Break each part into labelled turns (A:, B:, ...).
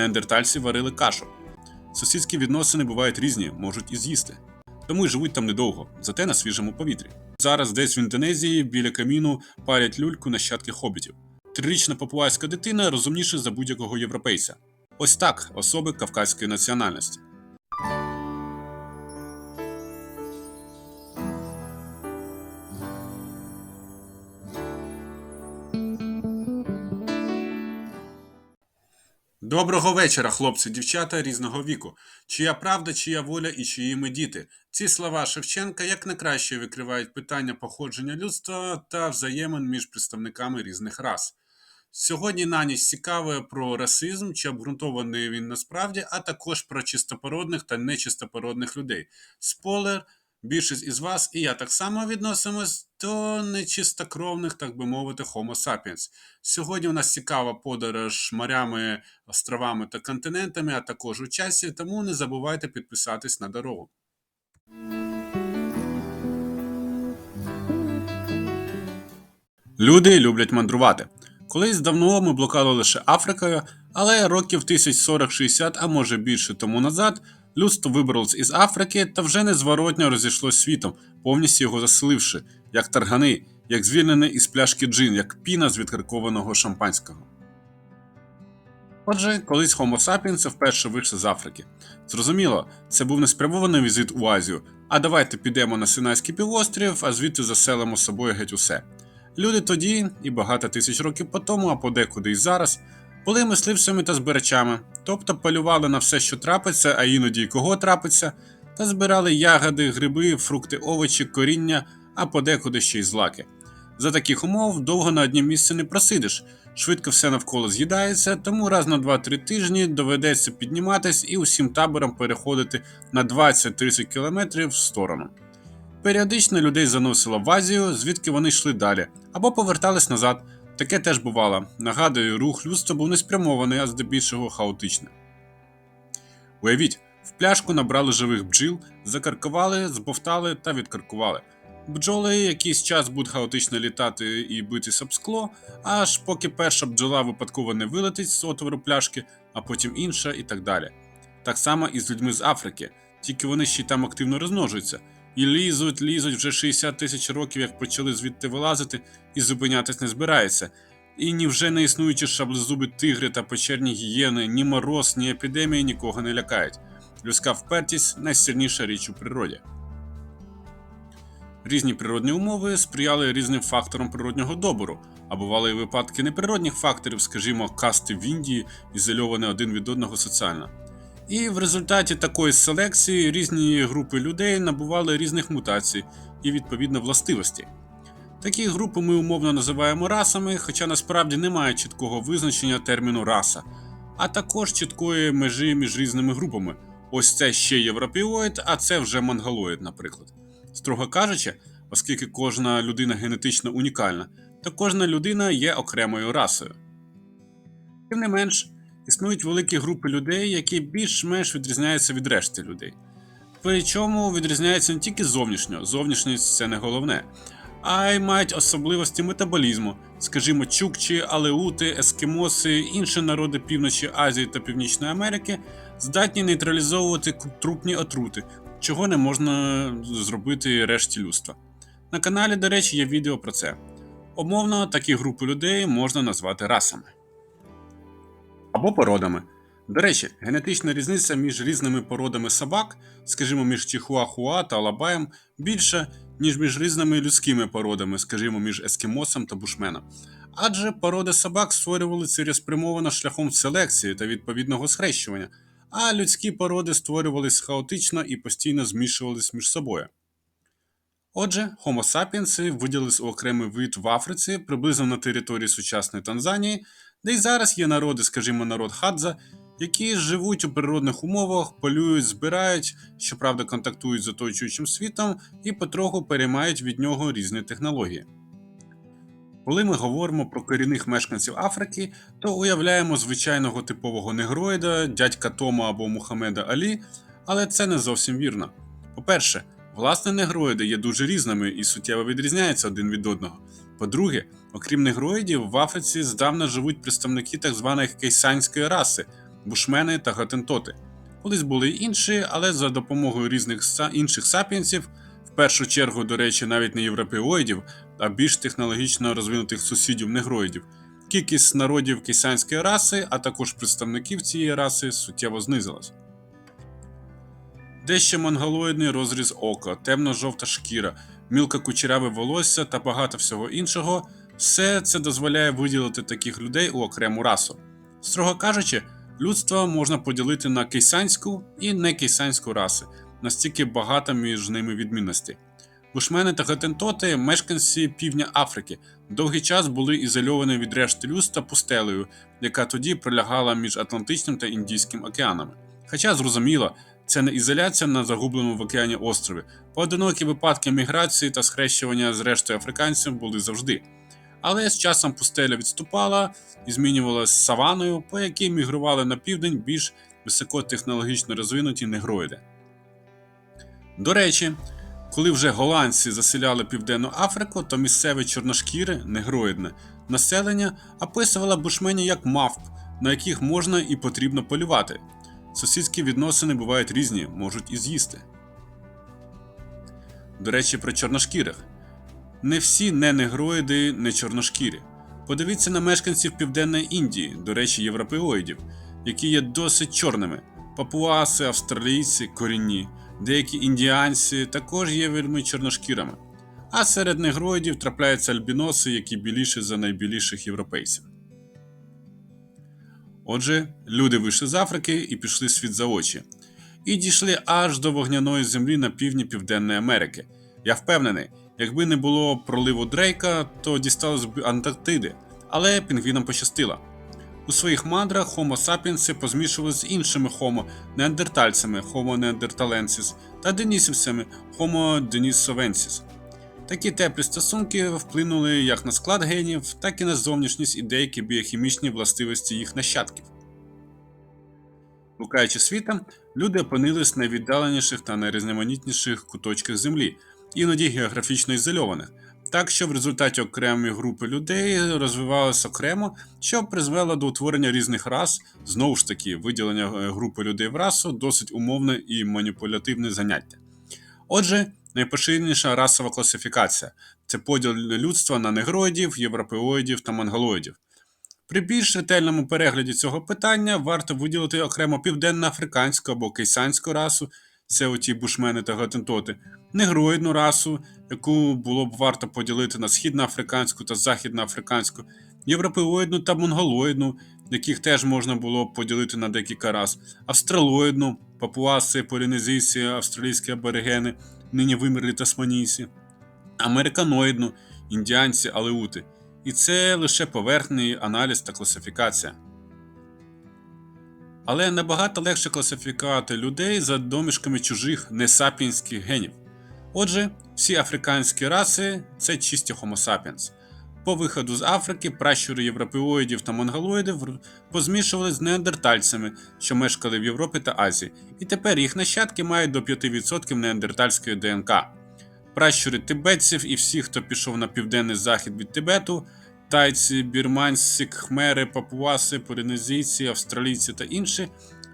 A: неандертальці варили кашу. Сусідські відносини бувають різні, можуть і з'їсти. Тому й живуть там недовго, зате на свіжому повітрі. Зараз десь в Індонезії біля каміну парять люльку нащадки хобітів. Трирічна папуаська дитина розумніша за будь-якого європейця. Ось так особи кавказької національності. Доброго вечора, хлопці, дівчата різного віку. Чия правда, чия воля і чиї ми діти. Ці слова Шевченка як найкраще викривають питання походження людства та взаємин між представниками різних рас. Сьогодні на ніч цікаве про расизм, чи обґрунтований він насправді, а також про чистопородних та нечистопородних людей. Спойлер, більшість із вас і я так само відносимось до нечистокровних, так би мовити, Homo sapiens. Сьогодні у нас цікава подорож морями, островами та континентами, а також у часі, тому не забувайте підписатись на дорогу. Люди люблять мандрувати. Колись давно ми блукали лише Африкою, але років 1040-60, а може більше тому назад, людство вибралось із Африки та вже незворотньо розійшлось світом, повністю його заселивши, як таргани, як звільнений із пляшки джин, як піна з відкаркованого шампанського. Отже, колись Homo sapiens вперше вийшли з Африки. Зрозуміло, це був не спрямований візит у Азію, а давайте підемо на Синайський півострів, а звідти заселимо з собою геть усе. Люди тоді, і багато тисяч років по тому, а подекуди й зараз, були мисливцями та збирачами, тобто полювали на все, що трапиться, а іноді й кого трапиться, та збирали ягоди, гриби, фрукти, овочі, коріння, а подекуди ще й злаки. За таких умов довго на однім місці не просидиш, швидко все навколо з'їдається, тому раз на 2-3 тижні доведеться підніматись і усім таборам переходити на 20-30 км в сторону. Періодично людей заносило в Азію, звідки вони йшли далі, або повертались назад. Таке теж бувало. Нагадую, рух людства був не спрямований, а здебільшого хаотичний. Уявіть, в пляшку набрали живих бджіл, закаркували, збовтали та відкаркували. Бджоли якийсь час будуть хаотично літати і битись об скло, аж поки перша бджола випадково не вилетить з отвору пляшки, а потім інша і так далі. Так само і з людьми з Африки, тільки вони ще й там активно розмножуються. І лізуть, лізуть вже 60 тисяч років, як почали звідти вилазити, і зупинятись не збираються. І ні вже не існуючі шаблезуби тигри та печерні гієни, ні мороз, ні епідемії нікого не лякають. Людська впертість найсильніша річ у природі. Різні природні умови сприяли різним факторам природнього добору, а бували й випадки неприродних факторів, скажімо, касти в Індії, ізольовані один від одного соціально. І в результаті такої селекції різні групи людей набували різних мутацій і відповідно властивості. Такі групи ми умовно називаємо расами, хоча насправді немає чіткого визначення терміну раса, а також чіткої межі між різними групами. Ось це ще європіоїд, а це вже монголоїд, наприклад. Строго кажучи, оскільки кожна людина генетично унікальна, то кожна людина є окремою расою. Тим не менш, існують великі групи людей, які більш-менш відрізняються від решти людей. Причому відрізняються не тільки зовнішньо, зовнішність це не головне, а й мають особливості метаболізму, скажімо, чукчі, алеути, ескімоси, інші народи Півночі Азії та Північної Америки здатні нейтралізовувати трупні отрути, чого не можна зробити решті людства. На каналі, до речі, є відео про це. Умовно, такі групи людей можна назвати расами або породами. До речі, генетична різниця між різними породами собак, скажімо, між Чихуахуа та Алабаєм, більша, ніж між різними людськими породами, скажімо, між ескімосом та бушменом. Адже породи собак створювали цілеспрямовано шляхом селекції та відповідного схрещування, а людські породи створювались хаотично і постійно змішувались між собою. Отже, Homo sapiens виділились у окремий вид в Африці, приблизно на території сучасної Танзанії, де й зараз є народи, скажімо, народ Хадза, які живуть у природних умовах, полюють, збирають, щоправда, контактують з оточуючим світом і потроху переймають від нього різні технології. Коли ми говоримо про корінних мешканців Африки, то уявляємо звичайного типового негроїда, дядька Тома або Мухаммеда Алі, але це не зовсім вірно. По-перше, власне негроїди є дуже різними і суттєво відрізняються один від одного. По-друге, окрім негроїдів, в Африці здавна живуть представники так званої кейсанської раси, бушмени та гатентоти. Колись були й інші, але за допомогою різних інших сапіенсів, в першу чергу, до речі, навіть не європеоїдів, а більш технологічно розвинутих сусідів негроїдів, кількість народів кисянської раси, а також представників цієї раси суттєво знизилась. Дещо монголоїдний розріз ока, темно-жовта шкіра, мілко кучеряве волосся та багато всього іншого все це дозволяє виділити таких людей у окрему расу. Строго кажучи, людство можна поділити на кейсанську і некейсанську раси, настільки багато між ними відмінностей. Бушмени та гатентоти, мешканці півдня Африки, довгий час були ізольовані від решти людства пустелею, яка тоді пролягала між Атлантичним та Індійським океанами. Хоча зрозуміло, це не ізоляція на загубленому в океані острові. Поодинокі випадки міграції та схрещування з рештою африканців були завжди. Але з часом пустеля відступала і змінювалася саваною, по якій мігрували на південь більш високотехнологічно розвинуті негроїди. До речі, коли вже голландці заселяли Південну Африку, то місцеве чорношкіре, негроїдне населення описувало бушменів як мавп, на яких можна і потрібно полювати. Сусідські відносини бувають різні, можуть і з'їсти. До речі, про чорношкірих. Не всі не негроїди, не чорношкірі. Подивіться на мешканців Південної Індії, до речі, європеоїдів, які є досить чорними. Папуаси, австралійці, корінні, деякі індіанці також є вельми чорношкірими. А серед негроїдів трапляються альбіноси, які біліші за найбіліших європейців. Отже, люди вийшли з Африки і пішли світ за очі. І дійшли аж до вогняної землі на півдні Південної Америки. Я впевнений, якби не було проливу Дрейка, то дісталось б Антарктиди, але пінгвінам пощастило. У своїх мандрах Homo sapiens позмішували з іншими Homo неандертальцями Homo neanderthalensis та денісівцями Homo denisovensis. Такі теплі стосунки вплинули як на склад генів, так і на зовнішність і деякі біохімічні властивості їх нащадків. Блукаючи світом, люди опинились на найвіддаленіших та найрізноманітніших куточках Землі, іноді географічно ізольованих, так що в результаті окремі групи людей розвивалися окремо, що призвело до утворення різних рас, знову ж таки, виділення е, групи людей в расу досить умовне і маніпулятивне заняття. Отже, найпоширеніша расова класифікація це поділ людства на негроїдів, європеоїдів та монголоїдів. При більш ретельному перегляді цього питання варто виділити окремо південноафриканську або кейсанську расу, це оті бушмени та гатентоти, негроїдну расу, яку було б варто поділити на східноафриканську та західноафриканську, європеоїдну та монголоїдну, яких теж можна було б поділити на декілька раз, австралоїдну, папуаси, полінезійці, австралійські аборигени, нині вимерлі тасманійці, американоїдну, індіанці, алеути. І це лише поверхний аналіз та класифікація. Але набагато легше класифікувати людей за домішками чужих несапінських генів. Отже, всі африканські раси це чисті Homo sapiens. По виходу з Африки пращури європеоїдів та монголоїдів позмішували з неандертальцями, що мешкали в Європі та Азії, і тепер їх нащадки мають до 5% неандертальської ДНК. Пращури тибетців і всі, хто пішов на південний захід від Тибету, тайці, бірманці, хмери, папуаси, полінезійці, австралійці та інші,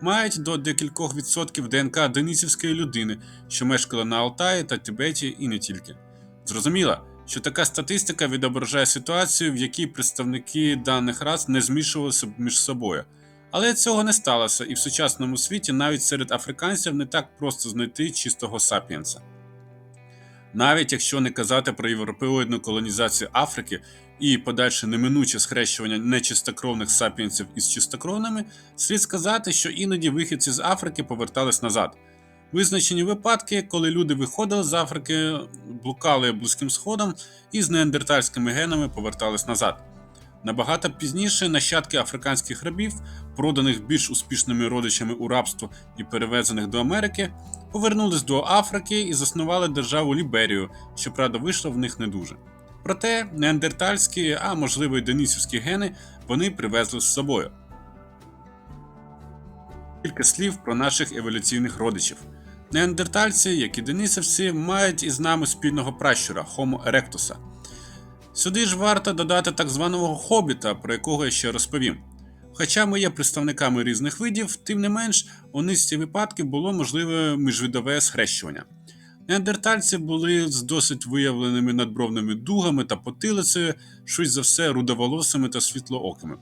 A: мають до декількох відсотків ДНК денисівської людини, що мешкала на Алтаї та Тибеті і не тільки. Зрозуміло, що така статистика відображає ситуацію, в якій представники даних рас не змішувалися між собою. Але цього не сталося, і в сучасному світі навіть серед африканців не так просто знайти чистого сапіенса. Навіть якщо не казати про європеоїдну колонізацію Африки і подальше неминуче схрещування нечистокровних сапіенсів із чистокровними, слід сказати, що іноді вихідці з Африки повертались назад. Визначені випадки, коли люди виходили з Африки, блукали близьким сходом і з неандертальськими генами повертались назад. Набагато пізніше нащадки африканських рабів, проданих більш успішними родичами у рабство і перевезених до Америки, повернулись до Африки і заснували державу Ліберію, щоправда, вийшло в них не дуже. Проте неандертальські, а можливо й денисівські гени вони привезли з собою. Кілька слів про наших еволюційних родичів. Неандертальці, як і денисівці, мають із нами спільного пращура Homo erectus. Сюди ж варто додати так званого хобіта, про якого я ще розповім. Хоча ми є представниками різних видів, тим не менш, у низці випадків було можливе міжвидове схрещування. Неандертальці були з досить виявленими надбровними дугами та потилицею, швидше за все рудоволосими та світлоокими.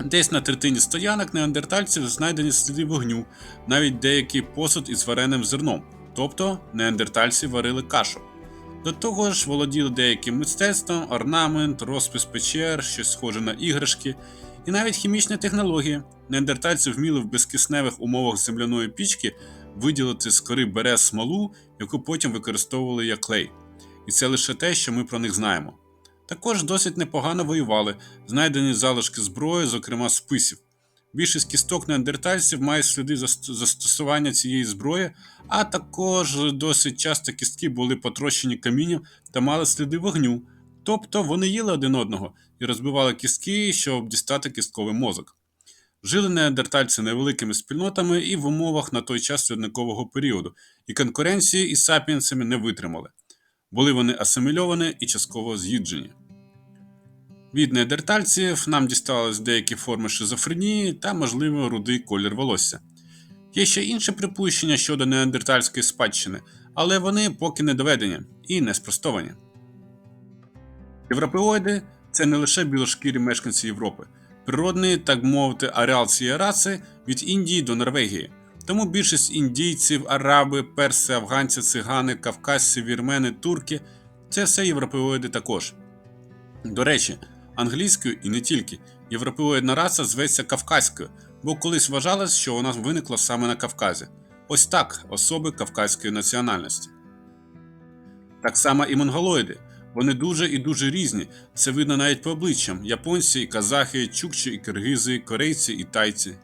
A: Десь на третині стоянок неандертальців знайдені сліди вогню, навіть деякий посуд із вареним зерном, тобто неандертальці варили кашу. До того ж, володіли деяким мистецтвом, орнамент, розпис печер, щось схоже на іграшки, і навіть хімічні технології. Неандертальці вміли в безкисневих умовах земляної пічки виділити з кори берез смолу, яку потім використовували як клей. І це лише те, що ми про них знаємо. Також досить непогано воювали, знайдені залишки зброї, зокрема списів. Більшість кісток неандертальців має сліди застосування цієї зброї, а також досить часто кістки були потрощені камінням та мали сліди вогню, тобто вони їли один одного і розбивали кістки, щоб дістати кістковий мозок. Жили неандертальці невеликими спільнотами і в умовах на той час льодникового періоду, і конкуренції із сапіенсами не витримали. Були вони асимільовані і частково з'їджені. Від неандертальців нам дістались деякі форми шизофренії та, можливо, рудий колір волосся. Є ще інші припущення щодо неандертальської спадщини, але вони поки не доведені і не спростовані. Європеоїди це не лише білошкірі мешканці Європи, природний, так мовити, ареал цієї раси від Індії до Норвегії. Тому більшість індійців, араби, перси, афганці, цигани, кавказці, вірмени, турки це все європеоїди також. До речі, англійською і не тільки європеоїдна раса зветься кавказькою, бо колись вважалось, що вона виникла саме на Кавказі. Ось так особи кавказької національності. Так само і монголоїди. Вони дуже і дуже різні. Це видно навіть по обличчям: японці, і казахи, чукчі, і киргизи, корейці і тайці.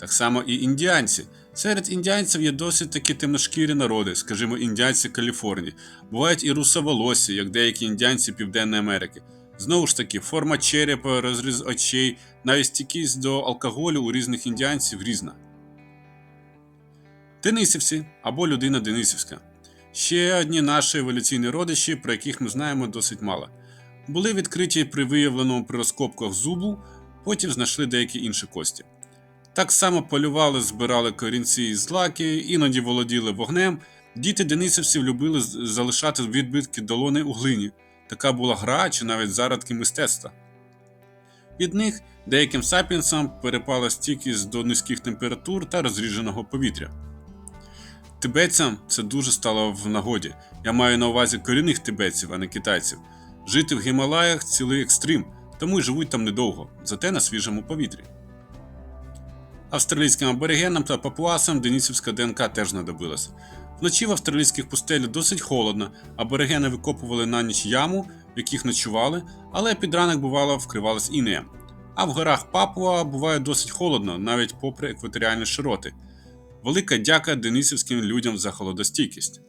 A: Так само і індіанці. Серед індіанців є досить такі темношкірі народи, скажімо, індіанці Каліфорнії. Бувають і русоволосі, як деякі індіанці Південної Америки. Знову ж таки, форма черепа, розріз очей, навіть стійкість до алкоголю у різних індіанців різна. Денисівці або людина Денисівська. Ще одні наші еволюційні родичі, про яких ми знаємо досить мало. Були відкриті при виявленому при розкопках зубу, потім знайшли деякі інші кості. Так само полювали, збирали корінці із злаки, іноді володіли вогнем. Діти денисівців любили залишати відбитки долони у глині. Така була гра чи навіть зародки мистецтва. Від них деяким сапіенсам перепала стійкість до низьких температур та розрідженого повітря. Тибетцям це дуже стало в нагоді. Я маю на увазі корінних тибетців, а не китайців. Жити в Гімалаях цілий екстрим, тому й живуть там недовго, зате на свіжому повітрі. Австралійським аборигенам та папуасам денисівська ДНК теж знадобилася. Вночі в австралійських пустелях досить холодно, аборигени викопували на ніч яму, в яких ночували, але під ранок бувало вкривалась інеєм. А в горах Папуа буває досить холодно, навіть попри екваторіальні широти. Велика дяка денисівським людям за холодостійкість.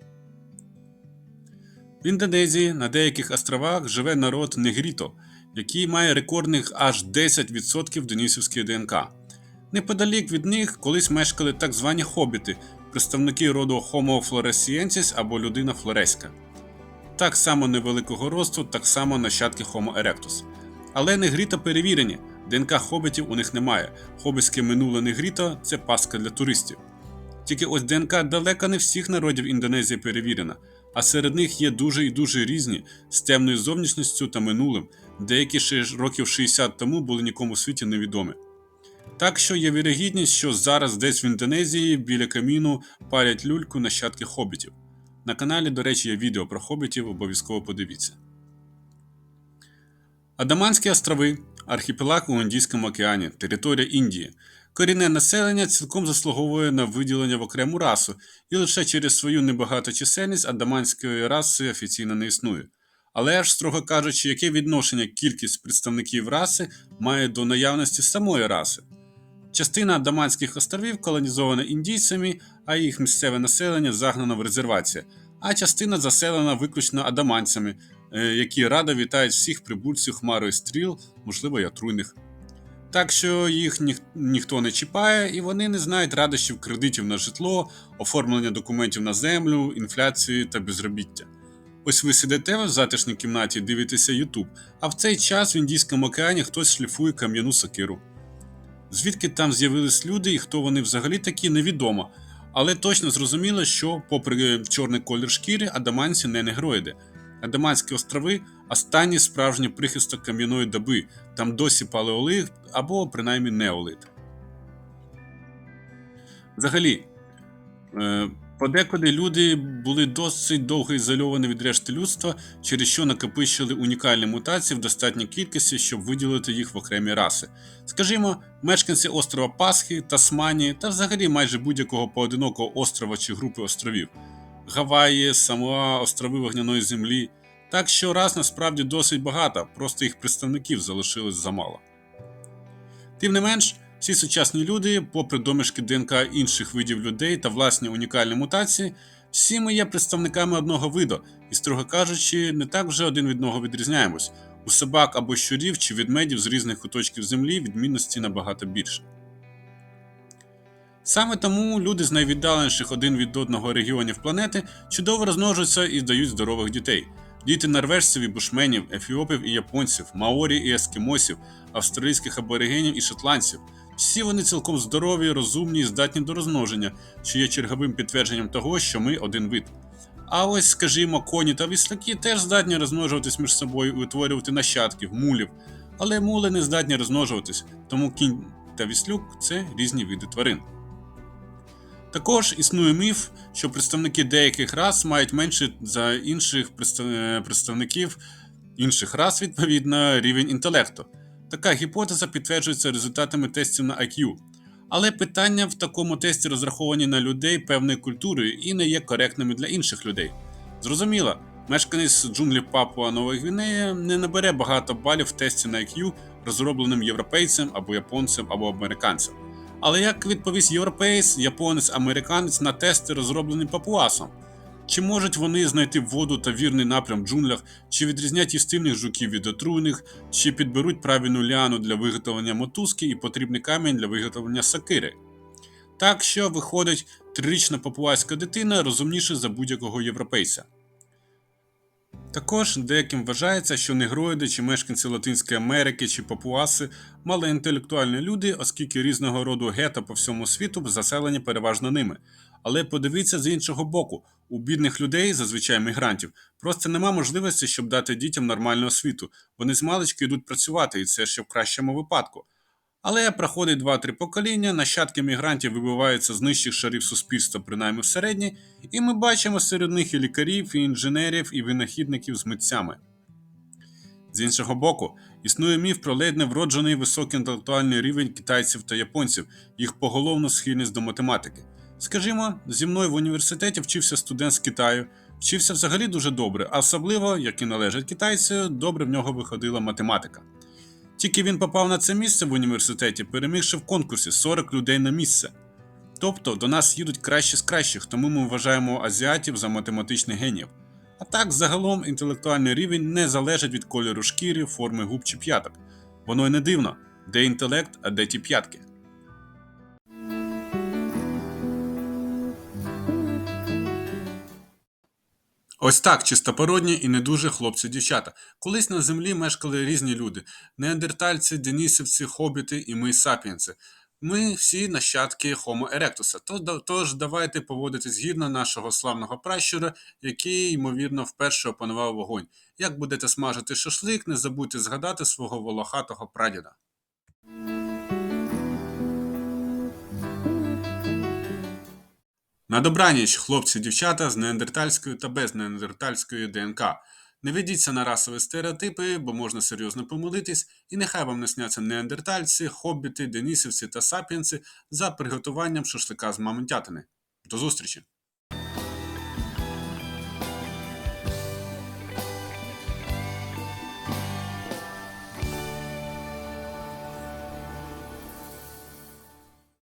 A: В Індонезії на деяких островах живе народ Негріто, який має рекордних аж 10% денисівської ДНК. Неподалік від них колись мешкали так звані хобіти, представники роду Homo floresiensis або людина флореська. Так само невеликого росту, так само нащадки Homo erectus. Але негріто перевірені, ДНК хобітів у них немає. Хобітське минуле негріто це паска для туристів. Тільки ось ДНК далеко не всіх народів Індонезії перевірена, а серед них є дуже і дуже різні з темною зовнішністю та минулим, деякі ще років 60 тому були нікому в світі невідомі. Так що є вірогідність, що зараз десь в Індонезії біля каміну палять люльку нащадки хобітів. На каналі, до речі, є відео про хобітів, обов'язково подивіться. Адаманські острови архіпелаг у Індійському океані, територія Індії. Корінне населення цілком заслуговує на виділення в окрему расу, і лише через свою небагату чисельність адаманської раси офіційно не існує. Але ж, строго кажучи, яке відношення кількість представників раси має до наявності самої раси? Частина Адаманських островів колонізована індійцями, а їх місцеве населення загнано в резервації, а частина заселена виключно адаманцями, е, які радо вітають всіх прибульців хмарою стріл, можливо, й отруйних. Так що їх ніх- ніхто не чіпає, і вони не знають радощів кредитів на житло, оформлення документів на землю, інфляції та безробіття. Ось ви сидите в затишній кімнаті, дивитеся YouTube, а в цей час в Індійському океані хтось шліфує кам'яну сокиру. Звідки там з'явились люди і хто вони взагалі такі, невідомо. Але точно зрозуміло, що, попри чорний колір шкіри, адаманці не негроїди. Адаманські острови останній справжній прихисток кам'яної доби, там досі палеолит або принаймні неолит. Взагалі, е, подекуди люди були досить довго ізольовані від решти людства, через що накопичили унікальні мутації в достатній кількості, щоб виділити їх в окремі раси. Скажімо, мешканці острова Пасхи, Тасманії та взагалі майже будь-якого поодинокого острова чи групи островів, Гаваї, Самоа, острови вогняної землі. Так що раз насправді досить багато, просто їх представників залишилось замало. Тим не менш, всі сучасні люди, попри домішки ДНК інших видів людей та власні унікальні мутації, всі ми є представниками одного виду, і, строго кажучи, не так вже один від одного відрізняємось. У собак або щурів чи ведмедів з різних куточків землі відмінності набагато більше. Саме тому люди з найвіддаленіших один від одного регіонів планети чудово розмножуються і дають здорових дітей. Діти норвежців і бушменів, ефіопів і японців, маорі і ескімосів, австралійських аборигенів і шотландців. Всі вони цілком здорові, розумні і здатні до розмноження, що є черговим підтвердженням того, що ми один вид. А ось, скажімо, коні та віслюки теж здатні розмножуватись між собою і утворювати нащадків, мулів. Але мули не здатні розмножуватись, тому кінь та віслюк це різні види тварин. Також існує міф, що представники деяких рас мають менше за інших представників інших рас, відповідно, рівень інтелекту. Така гіпотеза підтверджується результатами тестів на IQ. Але питання в такому тесті розраховані на людей певної культури і не є коректними для інших людей. Зрозуміло, мешканець джунглів Папуа Нової Гвінеї не набере багато балів в тесті на IQ, розробленим європейцем або японцем або американцем. Але як відповість європейць, японець, американець на тести, розроблені папуасом? Чи можуть вони знайти воду та вірний напрям в джунглях, чи відрізнять їстивних жуків від отруйних, чи підберуть правильну ліану для виготовлення мотузки і потрібний камінь для виготовлення сокири? Так що виходить, трирічна папуаська дитина розумніша за будь-якого європейця. Також деяким вважається, що негроїди чи мешканці Латинської Америки чи папуаси мали інтелектуальні люди, оскільки різного роду гета по всьому світу заселені переважно ними. Але подивіться з іншого боку, у бідних людей, зазвичай мігрантів, просто нема можливості, щоб дати дітям нормальну освіту. Вони з малички йдуть працювати, і це ще в кращому випадку. Але проходить 2-3 покоління, нащадки мігрантів вибиваються з нижчих шарів суспільства, принаймні в середні, і ми бачимо серед них і лікарів, і інженерів, і винахідників з митцями. З іншого боку, існує міф про ледь не вроджений високий інтелектуальний рівень китайців та японців, їх поголовну схильність до математики. Скажімо, зі мною в університеті вчився студент з Китаю, вчився взагалі дуже добре, а особливо, як і належить китайцю, добре в нього виходила математика. Тільки він попав на це місце в університеті, перемігши в конкурсі 40 людей на місце. Тобто до нас їдуть кращі з кращих, тому ми вважаємо азіатів за математичних геніїв. А так, загалом, інтелектуальний рівень не залежить від кольору шкіри, форми губ чи п'яток. Воно й не дивно, де інтелект, а де ті п'ятки. Ось так, чистопородні і не дуже хлопці-дівчата. Колись на землі мешкали різні люди: неандертальці, денісівці, хобіти і ми сапіенси. Ми всі нащадки Homo erectus. Тож давайте поводитись гідно нашого славного пращура, який, ймовірно, вперше опанував вогонь. Як будете смажити шашлик, не забудьте згадати свого волохатого прадіда. На добраніч, хлопці, дівчата з неандертальською та без неандертальської ДНК. Не ведіться на расові стереотипи, бо можна серйозно помилитись, і нехай вам не сняться неандертальці, хобіти, денісівці та сапінці за приготуванням шашлика з мамонтятини. До зустрічі!